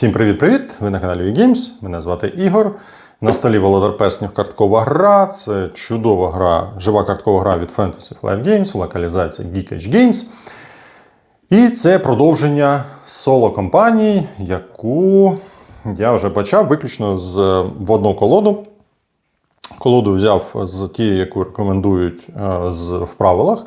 Всім привіт-привіт! Ви на каналі eGames. Мене звати Ігор. На столі Володар Перснів карткова гра. Це чудова гра, жива карткова гра від Fantasy Flight Games, локалізація Geek Edge Games. І це продовження соло-кампанії, яку я вже почав виключно з в одну колоду. Колоду взяв з тієї, яку рекомендують е, з, в правилах.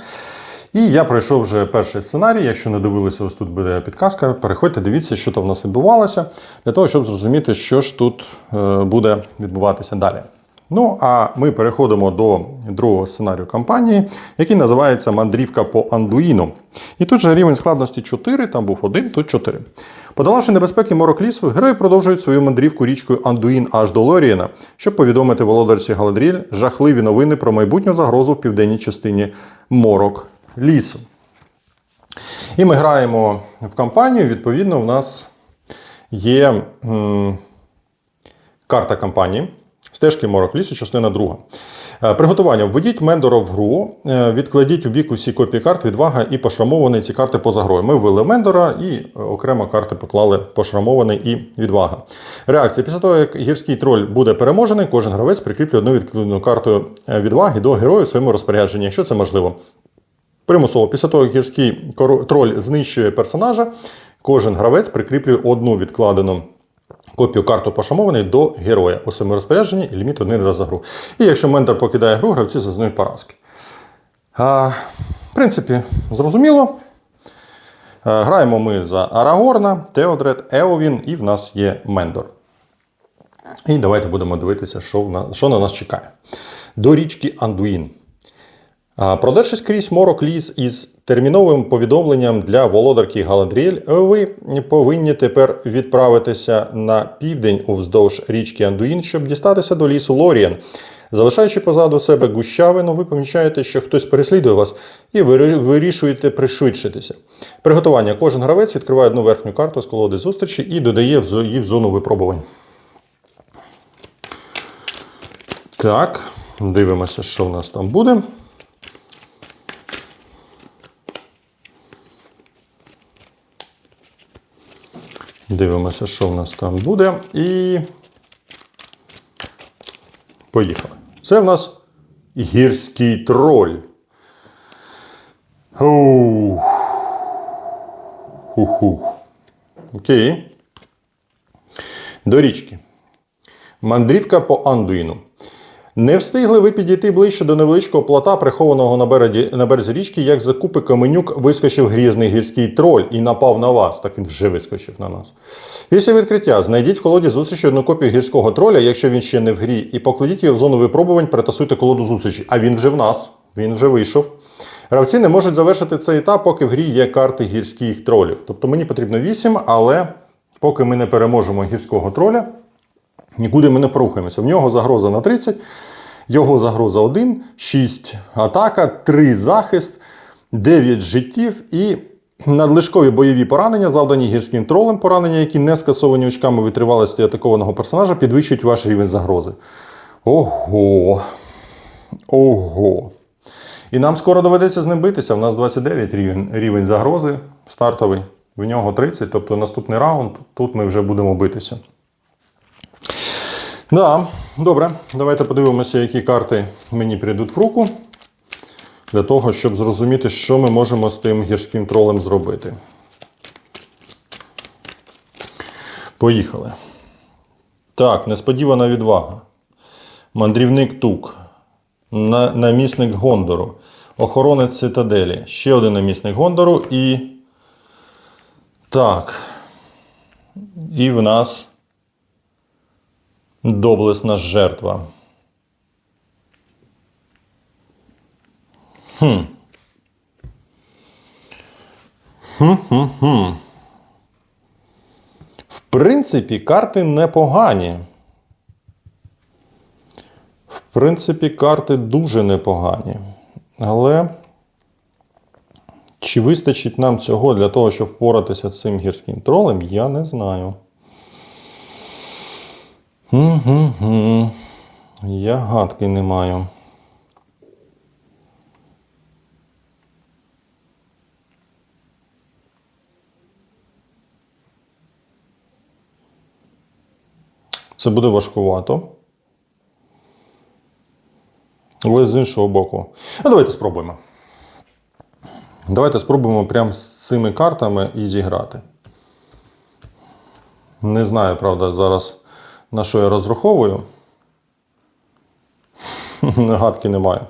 І я пройшов вже перший сценарій. Якщо не дивилися, ось тут буде підказка. Переходьте, дивіться, що там в нас відбувалося, для того, щоб зрозуміти, що ж тут е, буде відбуватися далі. Ну, а ми переходимо до другого сценарію кампанії, який називається Мандрівка по Андуїну. І тут же рівень складності 4, там був 1, тут 4. Подолавши небезпеки морок лісу, герої продовжують свою мандрівку річкою Андуїн аж до Лорієна, щоб повідомити володарці Галадріль жахливі новини про майбутню загрозу в південній частині морок лісу. І ми граємо в кампанію. Відповідно, в нас є м, карта кампанії. Стежки морок лісу, частина друга. Е, Приготування. Введіть Мендора в гру, е, відкладіть у бік усі копії карт, відвага і пошрамований ці карти поза грою. Ми ввели Мендора і е, окремо карти поклали пошрамований і відвага. Реакція. Після того, як гірський троль буде переможений, кожен гравець прикріплює одну відкладену карту відваги до героя в своєму розпорядженні, якщо це можливо. Примусово, після того, як гірський троль знищує персонажа, кожен гравець прикріплює одну відкладену копію карту пошамований до героя у своєму розпорядженні ліміт один раз за гру. І якщо ментор покидає гру, гравці зазнають поразки. А, в принципі, зрозуміло. А, граємо ми за Арагорна, Теодред, Еовін, і в нас є Мендор. І давайте будемо дивитися, що, в на, що на нас чекає. До річки Андуїн. А, Продершись крізь морок ліс із терміновим повідомленням для володарки Галадріель, ви повинні тепер відправитися на південь уздовж річки Андуїн, щоб дістатися до лісу Лорієн. Залишаючи позаду себе гущавину, ви помічаєте, що хтось переслідує вас, і ви вирішуєте пришвидшитися. Приготування. Кожен гравець відкриває одну верхню карту з колоди зустрічі і додає її в зону випробувань. Так, дивимося, що в нас там буде. Дивимося, що в нас там буде. І. Поїхали. Це в нас гірський троль. Ух. Окей. До річки. Мандрівка по Андуїну. Не встигли ви підійти ближче до невеличкого плота, прихованого на березі, на березі річки, як за купи каменюк вискочив грізний гірський троль і напав на вас. Так він вже вискочив на нас. Після відкриття знайдіть в колоді зустрічі одну копію гірського троля, якщо він ще не в грі, і покладіть його в зону випробувань, перетасуйте колоду зустрічі. А він вже в нас, він вже вийшов. Гравці не можуть завершити цей етап, поки в грі є карти гірських тролів. Тобто мені потрібно 8, але поки ми не переможемо гірського троля, Нікуди ми не порухаємося. В нього загроза на 30, його загроза 1, 6 атака, 3 захист, 9 життів і надлишкові бойові поранення, завдані гірським тролем, поранення, які не скасовані очками витривалості атакованого персонажа, підвищують ваш рівень загрози. Ого. Ого. І нам скоро доведеться з ним битися. У нас 29 рівень, рівень загрози стартовий, в нього 30, тобто наступний раунд, тут ми вже будемо битися. Да, добре. Давайте подивимося, які карти мені прийдуть в руку. Для того, щоб зрозуміти, що ми можемо з тим гірським тролем зробити. Поїхали. Так, несподівана відвага. Мандрівник Тук. На- Намісник Гондору. Охоронець цитаделі. Ще один намісник Гондору і. Так. І в нас. Доблесна жертва. Хм. Хм-хм-хм. В принципі, карти непогані. В принципі, карти дуже непогані. Але чи вистачить нам цього для того, щоб впоратися з цим гірським тролем, я не знаю. Угу. Я гадки не маю. Це буде важкувато. Але з іншого боку. Ну, давайте спробуємо. Давайте спробуємо прямо з цими картами і зіграти. Не знаю, правда, зараз на що я розраховую. Гадки немає.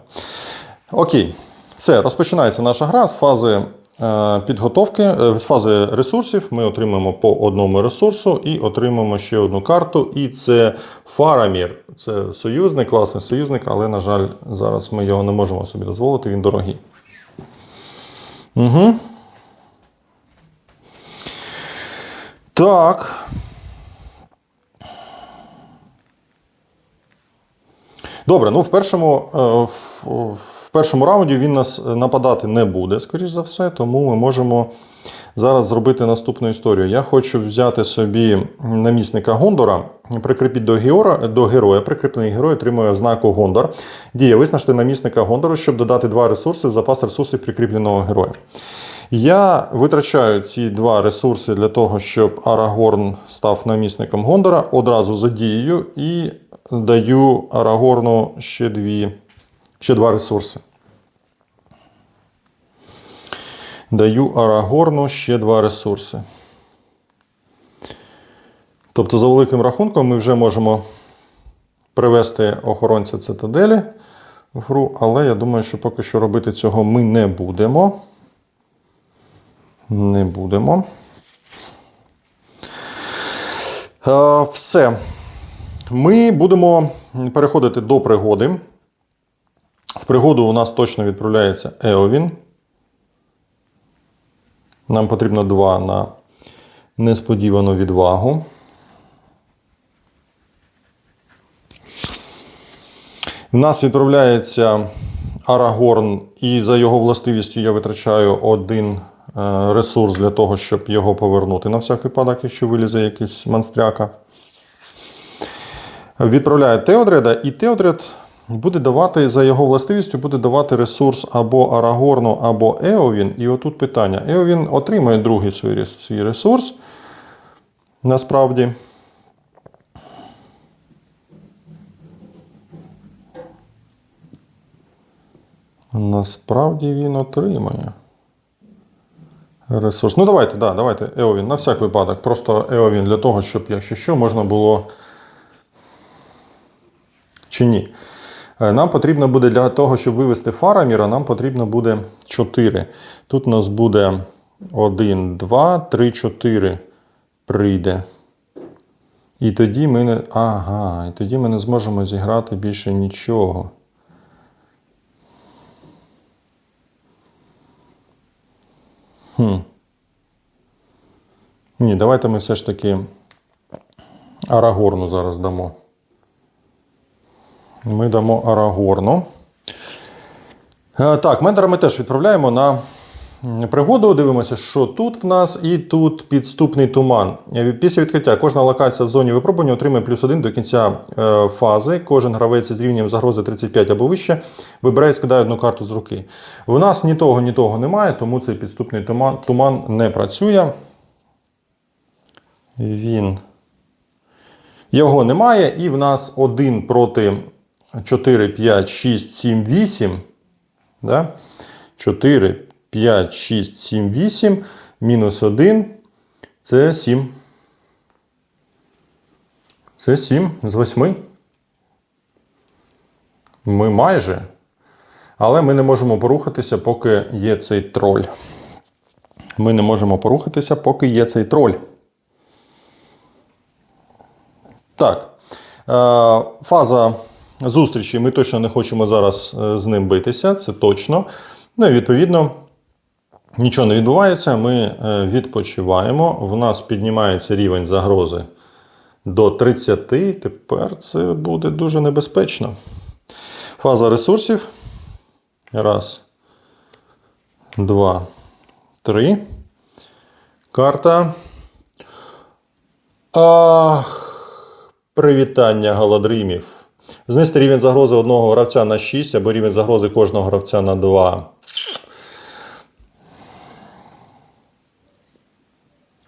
Окей. Все, розпочинається наша гра з фази е, підготовки, е, з фази ресурсів. Ми отримаємо по одному ресурсу і отримаємо ще одну карту. І це Фарамір. Це союзник, класний союзник, але, на жаль, зараз ми його не можемо собі дозволити, він дорогий. Угу. Так. Добре, ну в першому, е, в, першому раунді він нас нападати не буде, скоріш за все, тому ми можемо зараз зробити наступну історію. Я хочу взяти собі намісника Гондора, прикріпіть до, геора, до героя. Прикріплений герой отримує ознаку Гондор. Дія визначити намісника Гондору, щоб додати два ресурси в запас ресурсів прикріпленого героя. Я витрачаю ці два ресурси для того, щоб Арагорн став намісником Гондора одразу за дією і даю Арагорну ще, дві, ще два ресурси. Даю Арагорну ще два ресурси. Тобто, за великим рахунком, ми вже можемо привести охоронця цитаделі в гру, але я думаю, що поки що робити цього ми не будемо. Не будемо. Все. Ми будемо переходити до пригоди. В пригоду у нас точно відправляється Еовін. Нам потрібно два на несподівану відвагу. В нас відправляється Арагорн, і за його властивістю я витрачаю один е, ресурс для того, щоб його повернути на всяк випадок, якщо вилізе якийсь монстряка. Відправляє Теодреда, і Теодред буде давати за його властивістю буде давати ресурс або Арагорну, або Еовін. І отут питання. Еовін отримує другий свій ресурс. Насправді. Насправді він отримає. Ресурс. Ну, давайте, да, давайте Еовін на всяк випадок. Просто Еовін для того, щоб, якщо що, можна було. Чи ні? Е, Нам потрібно буде для того, щоб вивести Фараміра, нам потрібно буде 4. Тут у нас буде 1, 2, 3, 4 прийде. І тоді ми не. Ага, і тоді ми не зможемо зіграти більше нічого. Хм. Ні, давайте ми все ж таки Арагорну зараз дамо. Ми дамо Арагорну. Е, Так, мендера ми теж відправляємо на пригоду. Дивимося, що тут в нас, і тут підступний туман. Е, Після відкриття кожна локація в зоні випробування отримує плюс один до кінця е, фази. Кожен гравець з рівнем загрози 35 або вище вибирає і скидає одну карту з руки. В нас ні того, ні того немає, тому цей підступний туман, туман не працює. Він. Його немає, і в нас один проти 4, 5, 6, 7, 8. Да? 4, 5, 6, 7, 8. Мінус 1. Це 7. Це 7 з 8. Ми майже. Але ми не можемо порухатися, поки є цей троль. Ми не можемо порухатися, поки є цей троль. Так. Е, Фаза зустрічі ми точно не хочемо зараз е, з ним битися, це точно. Ну і відповідно, нічого не відбувається. Ми е, відпочиваємо. В нас піднімається рівень загрози до 30. Тепер це буде дуже небезпечно. Фаза ресурсів. Раз. Два. Три. Карта. Ах. Привітання голодримів. Знести рівень загрози одного гравця на 6 або рівень загрози кожного гравця на 2.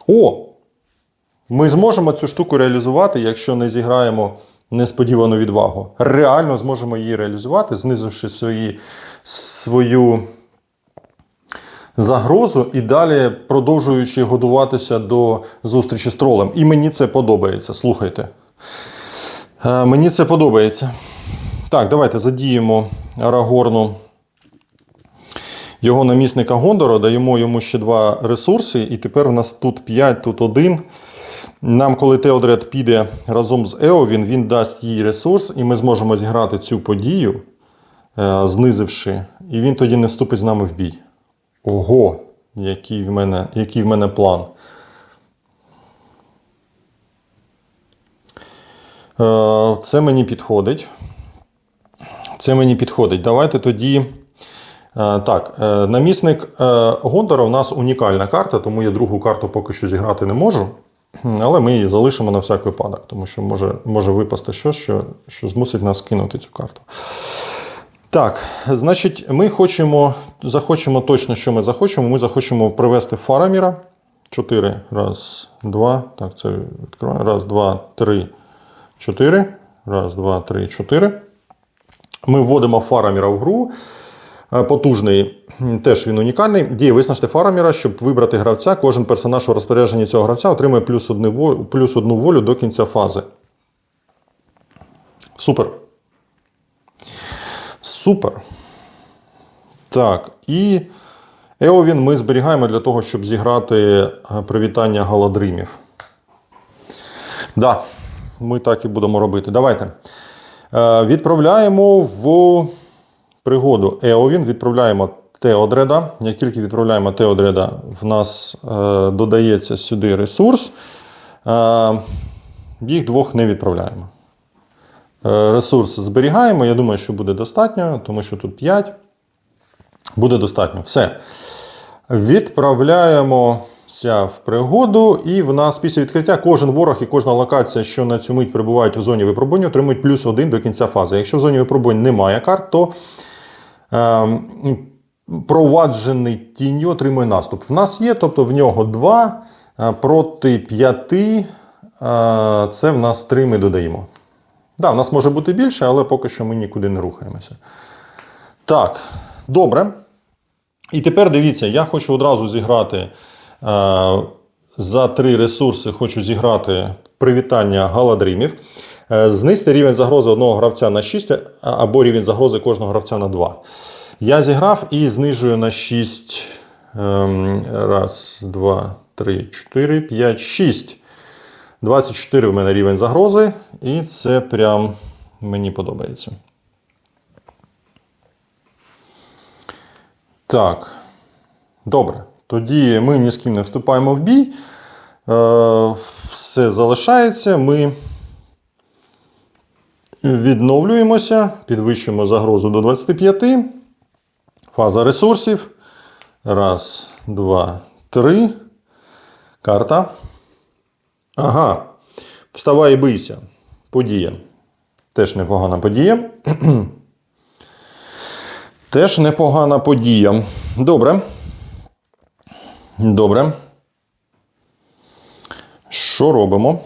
О! Ми зможемо цю штуку реалізувати, якщо не зіграємо несподівану відвагу. Реально зможемо її реалізувати, знизивши свої, свою загрозу і далі продовжуючи годуватися до зустрічі з тролем. І мені це подобається. Слухайте. Е, Мені це подобається. Так, давайте задіємо Арагорну його намісника Гондора, даємо йому ще два ресурси, і тепер у нас тут 5, тут 1. Нам, коли Теодред піде разом з Еовін, він дасть їй ресурс, і ми зможемо зіграти цю подію, е, знизивши, і він тоді не вступить з нами в бій. Ого, який в мене, який в мене план. Це мені підходить. Це мені підходить. Давайте тоді. Е, Так, е, намісник е, Гондора у нас унікальна карта, тому я другу карту поки що зіграти не можу. Але ми її залишимо на всяк випадок, тому що може, може випасти щось, що, що змусить нас кинути цю карту. Так, значить, ми хочемо, захочемо точно, що ми захочемо. Ми захочемо привести Фараміра. 4. Раз, два. Так, це відкриваю. Раз, два, три, чотири. Раз, два, три, чотири. Ми вводимо Фараміра в гру. Е, Потужний, теж він унікальний. Діє виснажте Фараміра, щоб вибрати гравця. Кожен персонаж у розпорядженні цього гравця отримує плюс, одну волю, плюс одну волю до кінця фази. Супер. Супер. Так, і Еовін ми зберігаємо для того, щоб зіграти е, привітання Галадримів. Да, ми так і будемо робити. Давайте. Е, Відправляємо в пригоду Еовін, відправляємо Теодреда. Як тільки відправляємо Теодреда, в нас е, додається сюди ресурс. Е, їх двох не відправляємо. Ресурс зберігаємо. Я думаю, що буде достатньо, тому що тут 5. Буде достатньо. Все. Відправляємося в пригоду, і в нас після відкриття кожен ворог і кожна локація, що на цю мить перебувають у зоні випробування, отримують плюс один до кінця фази. Якщо в зоні випробувань немає карт, то е, проваджений тіньо отримує наступ. В нас є, тобто в нього 2 проти 5. Е, це в нас 3 ми додаємо. Так, да, в нас може бути більше, але поки що ми нікуди не рухаємося. Так, добре. І тепер дивіться, я хочу одразу зіграти е, за три ресурси, хочу зіграти привітання Галадримів. Е, знизьте рівень загрози одного гравця на 6 або рівень загрози кожного гравця на 2. Я зіграв і знижую на 6. Ем, раз, два, три, чотири, п'ять, шість. 24 в мене рівень загрози, і це прям мені подобається. Так. Добре. Тоді ми ні з ким не вступаємо в бій. Е, все залишається. Ми відновлюємося, підвищуємо загрозу до 25. Фаза ресурсів. Раз, два, три. Карта. Ага. Вставай і бийся. Подія. Теж непогана подія. Теж непогана подія. Добре. Добре. Що робимо?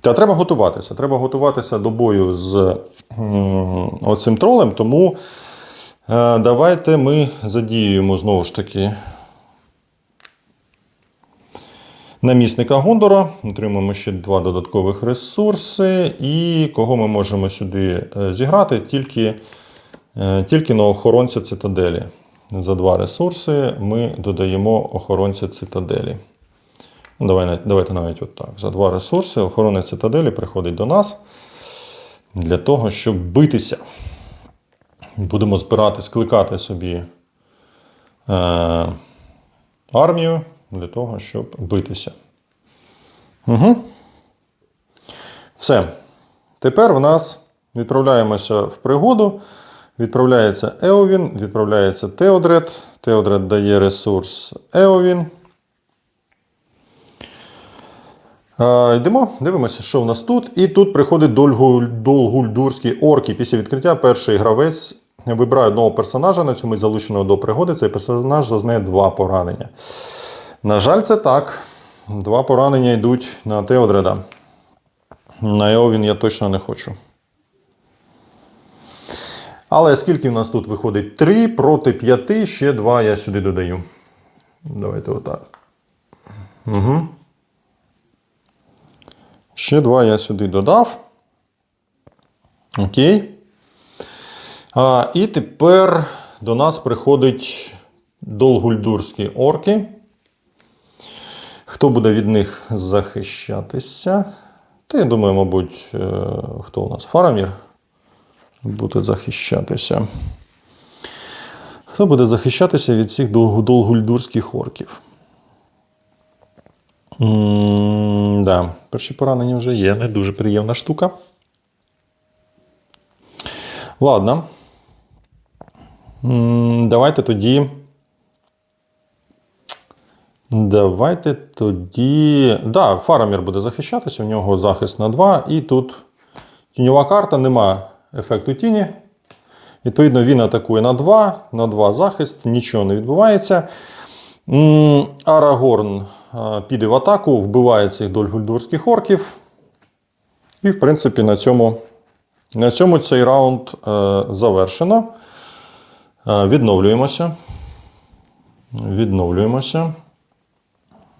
Та треба готуватися. Треба готуватися до бою з оцим тролем, тому е, давайте ми задіюємо знову ж таки намісника Гондора. Отримуємо ще два додаткових ресурси. І кого ми можемо сюди е, зіграти? Тільки, е, тільки на охоронця цитаделі. За два ресурси ми додаємо охоронця цитаделі. Ну, давай, давайте навіть от так. За два ресурси охорона цитаделі приходить до нас для того, щоб битися. Будемо збирати, скликати собі е, армію для того, щоб битися. Угу. Все. Тепер в нас відправляємося в пригоду. Відправляється Еовін, відправляється Теодред. Теодред дає ресурс. Е, Йдемо, дивимося, що в нас тут. І тут приходить Долгульдурський орк. І після відкриття перший гравець вибирає одного персонажа, на цьому залученого до пригоди. Цей персонаж зазнає два поранення. На жаль, це так. Два поранення йдуть на Теодреда. На Еовін я точно не хочу. Але скільки в нас тут виходить? 3 проти 5, ще 2 я сюди додаю. Давайте отак. Угу. Ще 2 я сюди додав. Окей. А, і тепер до нас приходять долгульдурські орки. Хто буде від них захищатися? Та я думаю, мабуть, е, хто у нас? Фарамір буде захищатися. Хто буде захищатися від цих дол- долгульдурських орків? м да, перші поранення вже є, не дуже приємна штука. Ладно. М, Давайте тоді. Давайте тоді. Да, Фарамір буде захищатися, у нього захист на 2. І тут тіньова карта, нема ефекту тіні. Відповідно, він атакує на 2, на 2 захист, нічого не відбувається. Арагорн піде в атаку, вбиває цих дольгульдурських орків. І, в принципі, на цьому, на цьому цей раунд е, завершено. Е, відновлюємося. Відновлюємося.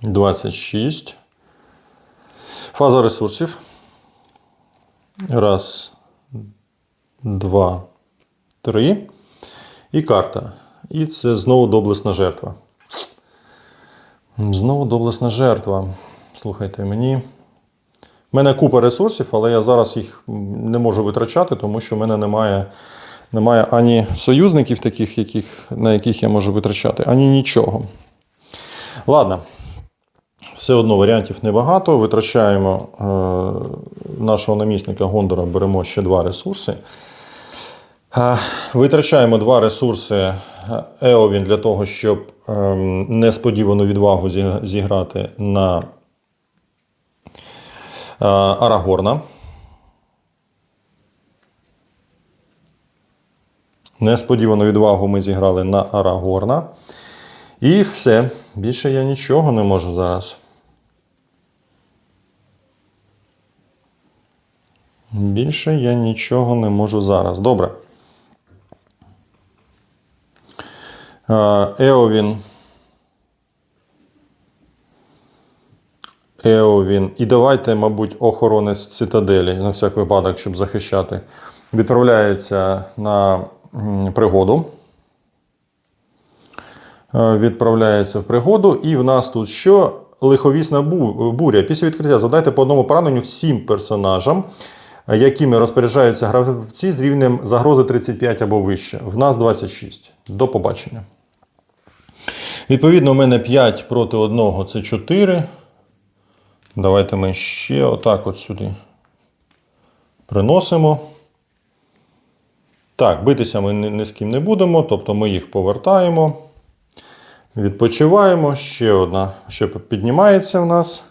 26. Фаза ресурсів. Раз, два, три. І карта. І це знову доблесна жертва. Знову доблесна жертва. Слухайте, мені. У мене купа ресурсів, але я зараз їх не можу витрачати, тому що в мене немає, немає ані союзників, таких, яких, на яких я можу витрачати, ані нічого. Ладно. Все одно варіантів небагато. Витрачаємо е, нашого намісника Гондора, беремо ще два ресурси. Витрачаємо два ресурси Еовін для того, щоб е, несподівану відвагу зіграти на е, Арагорна. Несподівану відвагу ми зіграли на Арагорна. І все. Більше я нічого не можу зараз. Більше я нічого не можу зараз. Добре. Е, Еовін. Еовін. І давайте, мабуть, охоронець цитаделі, на всяк випадок, щоб захищати. Відправляється на пригоду. Відправляється в пригоду. І в нас тут що? Лиховісна буря. Після відкриття завдайте по одному пораненню всім персонажам, якими розпоряджаються гравці з рівнем загрози 35 або вище. В нас 26. До побачення. Відповідно, у мене 5 проти 1 це 4. Давайте ми ще отак от сюди приносимо. Так, битися ми ні, з ким не будемо, тобто ми їх повертаємо. Відпочиваємо. Ще одна ще піднімається в нас.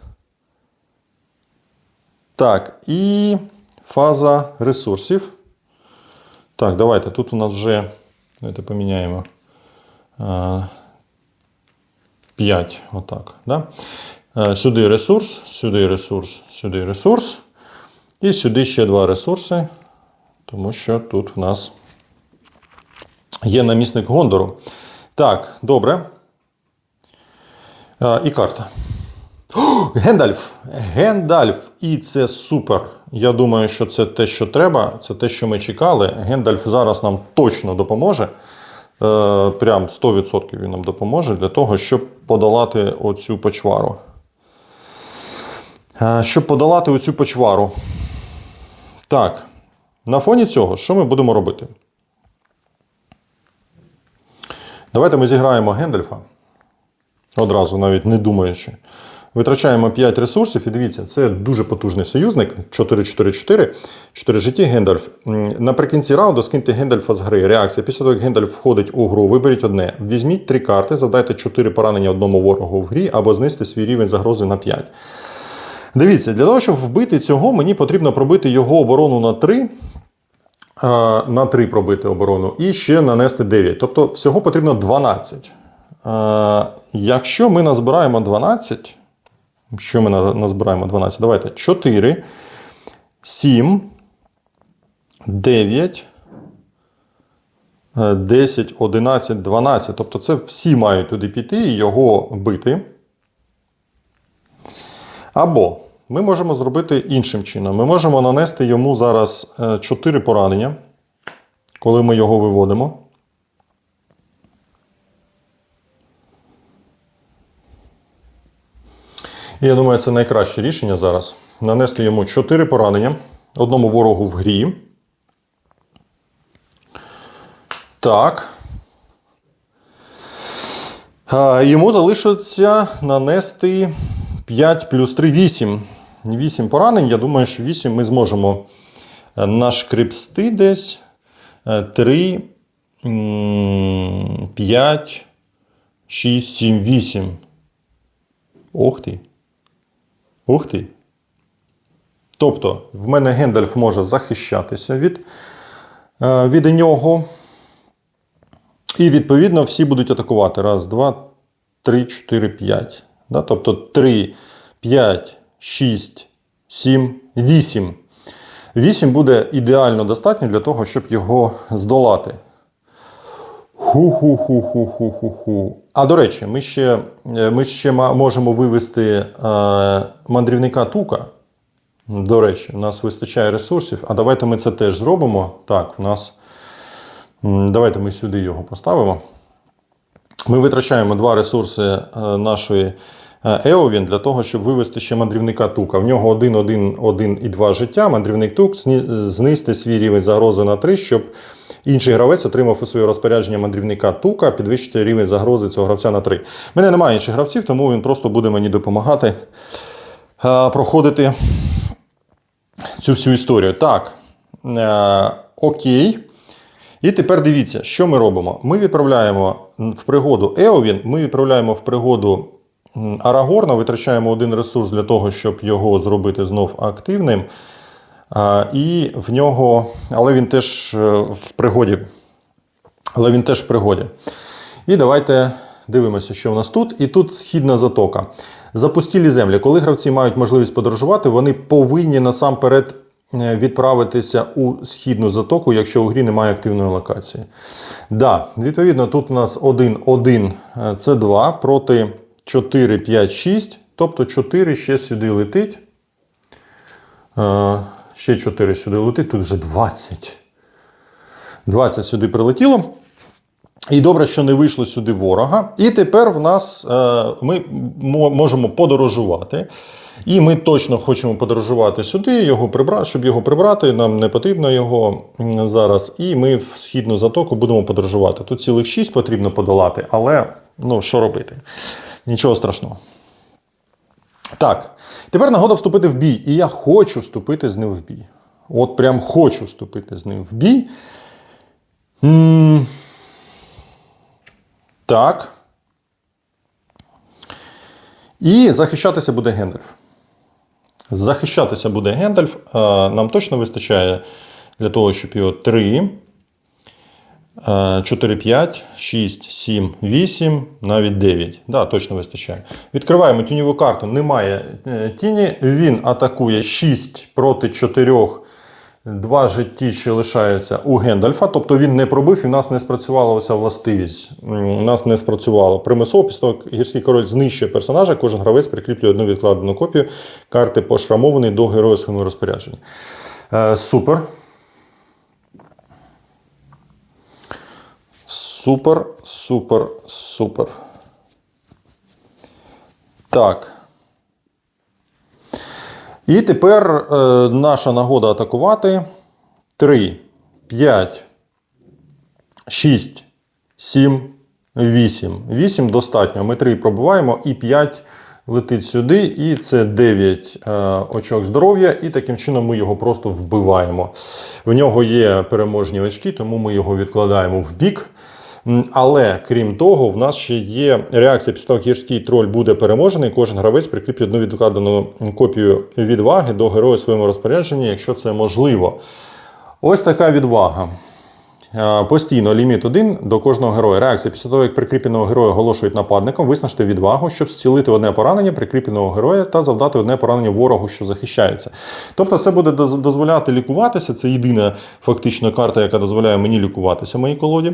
Так, і фаза ресурсів. Так, давайте. Тут у нас вже. Давайте поміняємо. 5. Отак. Да? Е, Сюди ресурс, сюди ресурс, сюди ресурс. І сюди ще два ресурси. Тому що тут в нас є намісник Гондору. Так, добре. А, і карта. О, Гендальф! Гендальф! І це супер. Я думаю, що це те, що треба, це те, що ми чекали. Гендальф зараз нам точно допоможе. Е, прям 100% він нам допоможе для того, щоб подолати оцю почвару. Е, щоб подолати оцю почвару. Так, на фоні цього, що ми будемо робити? Давайте ми зіграємо Гендальфа. Одразу, навіть не думаючи. Витрачаємо 5 ресурсів, і дивіться, це дуже потужний союзник. 4-4-4, 4 житті Гендальф. Наприкінці раунду скиньте Гендальфа з гри. Реакція. Після того, як Гендальф входить у гру, виберіть одне. Візьміть три карти, завдайте 4 поранення одному ворогу в грі або знизьте свій рівень загрози на 5. Дивіться, для того, щоб вбити цього, мені потрібно пробити його оборону на 3. е, На 3 пробити оборону і ще нанести 9. Тобто всього потрібно 12. Е, Якщо ми назбираємо 12, Що ми назбираємо 12? Давайте 4, 7, 9, е, 10, 11, 12. Тобто це всі мають туди піти і його бити. Або ми можемо зробити іншим чином. Ми можемо нанести йому зараз 4 поранення, коли ми його виводимо. Я думаю, це найкраще рішення зараз. Нанести йому 4 поранення одному ворогу в грі. Так. Йому залишиться нанести 5 плюс 3 8. 8 поранень. Я думаю, що 8 ми зможемо нашкрипсти десь. 3, 5, 6, 7, 8. Ох ти. Ух ти. Тобто, в мене Гендальф може захищатися від, е, від нього. І, відповідно, всі будуть атакувати. Раз, два, три, чотири, п'ять. Да? Тобто 3, 5, 6, 7, 8. 8 буде ідеально достатньо для того, щоб його здолати. Ху-ху-ху-ху-ху-ху-ху. А до речі, ми ще, е, ми ще можемо вивести е, мандрівника Тука. До речі, у нас вистачає ресурсів. А давайте ми це теж зробимо. Так, в нас. Давайте ми сюди його поставимо. Ми витрачаємо два ресурси е, нашої Еовін для того, щоб вивести ще мандрівника Тука. В нього 1, 1, 1 і 2 життя. Мандрівник Тук знизьте свій рівень загрози на 3, щоб інший гравець отримав у своє розпорядження мандрівника Тука, підвищити рівень загрози цього гравця на 3. У мене немає інших гравців, тому він просто буде мені допомагати е, проходити цю всю історію. Так. Е, окей. І тепер дивіться, що ми робимо. Ми відправляємо в пригоду Еовін, ми відправляємо в пригоду Арагорна, витрачаємо один ресурс для того, щоб його зробити знов активним. І в нього, але він теж е, в пригоді. Але він теж в пригоді. І давайте дивимося, що в нас тут. І тут східна затока. Запустілі землі. Коли гравці мають можливість подорожувати, вони повинні насамперед е, відправитися у східну затоку, якщо у грі немає активної локації. Да, відповідно, тут у нас 1, 1 е, це 2 проти 4, 5, 6. Тобто 4 ще сюди летить. Е, Ще 4 сюди летить, тут вже 20. 20 сюди прилетіло. І добре, що не вийшло сюди ворога. І тепер в нас е, ми можемо подорожувати. І ми точно хочемо подорожувати сюди, його прибрати, щоб його прибрати. Нам не потрібно його зараз. І ми в східну затоку будемо подорожувати. Тут цілих 6 потрібно подолати, але ну, що робити? Нічого страшного. Так, тепер нагода вступити в бій. І я хочу вступити з ним в бій. От прям хочу вступити з ним в бій. М, Так. І захищатися буде Гендальф. Захищатися буде Гендальф. Нам точно вистачає для того, щоб його 3, 4, 5, 6, 7, 8, навіть 9. Да, точно вистачає. Відкриваємо тіньову карту. Немає е, тіні. Він атакує 6 проти 4. Два житті ще лишаються у Гендальфа, тобто він не пробив і в нас не спрацювала оця властивість. У нас не спрацювало. Примусово, після того, гірський король знищує персонажа, кожен гравець прикріплює одну відкладену копію карти пошрамованої до героя своєму розпорядженні. Е, супер. Супер, супер, супер. Так. І тепер е, наша нагода атакувати. 3, 5, 6, 7, 8. 8 достатньо. Ми 3 пробиваємо і 5 летить сюди. І це 9 е, очок здоров'я. І таким чином ми його просто вбиваємо. В нього є переможні очки, тому ми його відкладаємо в бік. Але крім того, в нас ще є реакція після того, як гірський троль буде переможений. Кожен гравець прикріплює одну відкладену копію відваги до героя своєму розпорядженні, якщо це можливо. Ось така відвага. Е, Постійно ліміт 1 до кожного героя. Реакція після того, як прикріпленого героя оголошують нападником, виснажити відвагу, щоб зцілити одне поранення прикріпленого героя та завдати одне поранення ворогу, що захищається. Тобто, це буде дозволяти лікуватися. Це єдина фактично карта, яка дозволяє мені лікуватися в моїй колоді.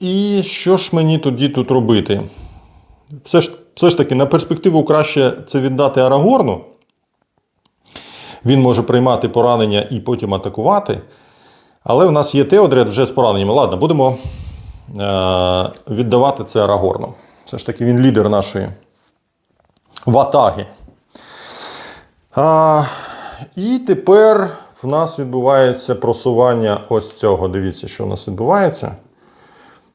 І що ж мені тоді тут робити? Все ж, все ж таки, на перспективу краще це віддати Арагорну. Він може приймати поранення і потім атакувати. Але в нас є Теодред вже з пораненнями. Ладно, будемо е- віддавати це Арагорну. Все ж таки, він лідер нашої ватаги. А, і тепер в нас відбувається просування ось цього. Дивіться, що у нас відбувається.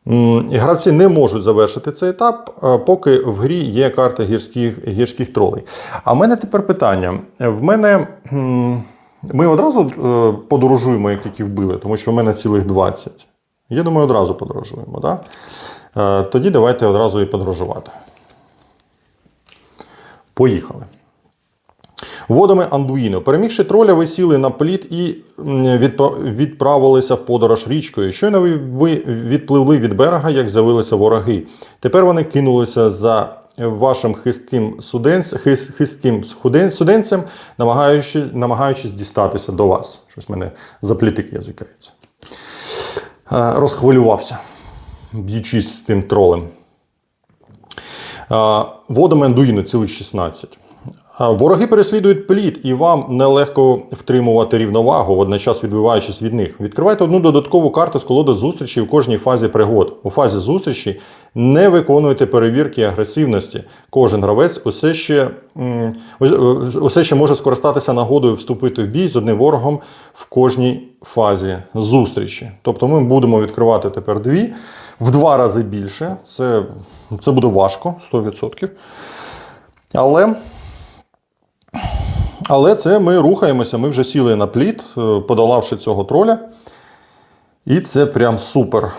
Гравці не можуть завершити цей етап, поки в грі є карта гірських, гірських тролей. А в мене тепер питання. В мене ми одразу е, подорожуємо, як тільки вбили, тому що в мене цілих 20. Я думаю, одразу подорожуємо. Да? Е, Тоді давайте одразу і подорожувати. Поїхали. Водами Андуїно. Перемігши троля, ви сіли на плід і відправилися в подорож річкою. Щойно ви- відпливли від берега, як з'явилися вороги. Тепер вони кинулися за вашим хистким, суденц, хис, хистким суденцем, намагаючи, намагаючись дістатися до вас. Щось мене заплітик язикається. Е, Розхвилювався, б'ючись з тим тролем. Водами Андуїну цілих 16. Вороги переслідують плід, і вам нелегко втримувати рівновагу, водночас відбиваючись від них. Відкривайте одну додаткову карту з колоди зустрічі у кожній фазі пригод. У фазі зустрічі не виконуйте перевірки агресивності. Кожен гравець усе ще, усе ще може скористатися нагодою вступити в бій з одним ворогом в кожній фазі зустрічі. Тобто ми будемо відкривати тепер дві в два рази більше. Це, це буде важко, 100%. Але але це ми рухаємося, ми вже сіли на плід, е, подолавши цього троля. І це прям супер.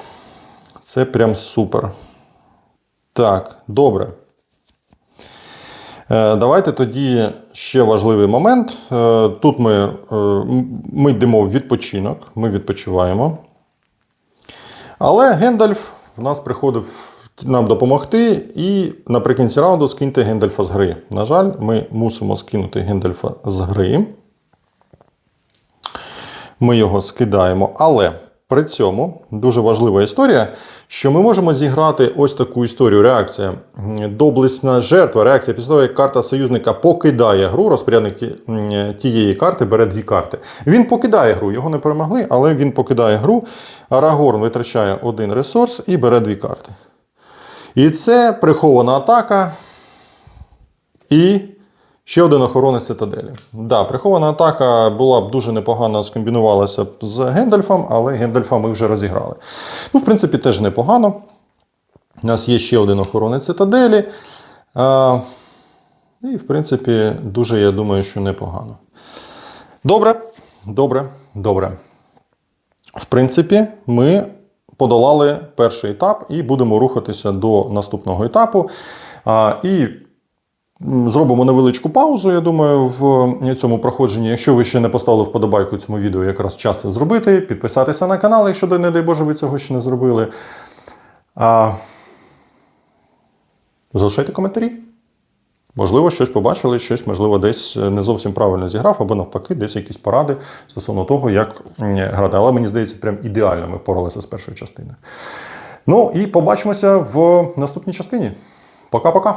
Це прям супер. Так, добре. Е, Давайте тоді ще важливий момент. Е, Тут ми, ми йдемо в відпочинок, ми відпочиваємо. Але Гендальф в нас приходив нам допомогти, і наприкінці раунду скиньте Гендальфа з гри. На жаль, ми мусимо скинути Гендальфа з гри. Ми його скидаємо. Але при цьому дуже важлива історія, що ми можемо зіграти ось таку історію. Реакція доблесна жертва. Реакція після того, як карта союзника покидає гру, розпорядник тієї карти бере дві карти. Він покидає гру, його не перемогли, але він покидає гру. Арагорн витрачає один ресурс і бере дві карти. І це прихована атака. І ще один охоронець цитаделі. Да, прихована атака була б дуже непогано скомбінувалася б з Гендальфом, але Гендальфа ми вже розіграли. Ну, в принципі, теж непогано. У нас є ще один охоронець цитаделі. А, і, в принципі, дуже, я думаю, що непогано. Добре, добре, добре. В принципі, ми подолали перший етап і будемо рухатися до наступного етапу. І зробимо невеличку паузу, я думаю, в цьому проходженні. Якщо ви ще не поставили вподобайку цьому відео, якраз час це зробити. Підписатися на канал, якщо, не дай Боже, ви цього ще не зробили. Залишайте коментарі. Можливо, щось побачили, щось, можливо, десь не зовсім правильно зіграв, або навпаки, десь якісь поради стосовно того, як грати. Але мені здається, прям ідеально ми впоралися з першої частини. Ну і побачимося в наступній частині. Пока-пока.